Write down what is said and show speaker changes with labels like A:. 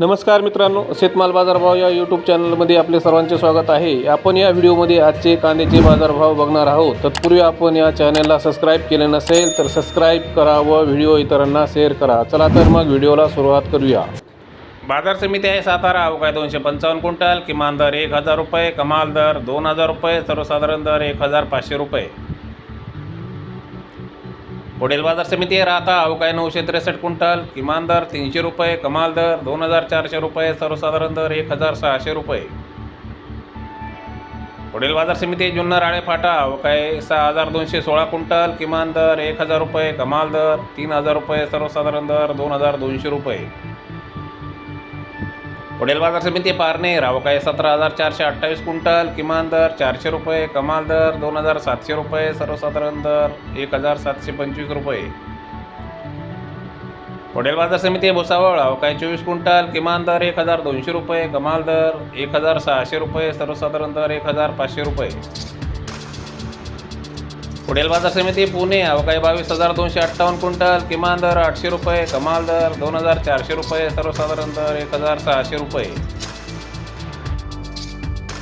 A: नमस्कार मित्रांनो शेतमाल बाजारभाव या यूट्यूब चॅनलमध्ये आपले सर्वांचे स्वागत आहे. आपण या व्हिडिओमध्ये आजचे कांद्याचे बाजारभाव बघणार आहोत. तत्पूर्वी आपण या चॅनलला सबस्क्राईब केले नसेल तर सबस्क्राईब करा व व्हिडिओ इतरांना शेअर करा. चला तर मग व्हिडिओला सुरुवात करूया. बाजार समिती आहे सातारा अवकाय दोनशे पंचावन्न क्विंटल किमान दर एक हजार रुपये कमाल दर दोन हजार रुपये सर्वसाधारण दर एक हजार पाचशे रुपये. पुढील बाजार समिती राहता अवकाय नऊशे त्रेसष्ट क्विंटल किमान दर तीनशे रुपये कमाल दर दोन हजार चारशे रुपये सर्वसाधारण दर एक हजार सहाशे रुपये. पुढील बाजार समिती जुन्नर आळे फाटा अवकाय सहा हजार दोनशे सोळा क्विंटल किमान दर एक हजार रुपये कमाल दर तीन हजार रुपये सर्वसाधारण दर दोन हजार दोनशे रुपये. पुढील बाजार समिती पारनेर. काय सतरा हजार चारशे अठ्ठावीस क्विंटल किमान दर चारशे रुपये कमाल दर दोन हजार सातशे रुपये सर्वसाधारण दर एक हजार सातशे पंचवीस रुपये. पुढील बाजार समिती भुसावळ अवकाय चोवीस क्विंटल किमान दर एक हजार दोनशे रुपये कमाल दर एक हजार सहाशे रुपये सर्वसाधारण दर एक हजार पाचशे रुपये. पुढील बाजार समिती पुणे अवकाळी बावीस हजार दोनशे अठ्ठावन्न क्विंटल किमान दर आठशे रुपये कमाल दर दोन हजार चारशे रुपये सर्वसाधारण दर एक हजार सहाशे रुपये.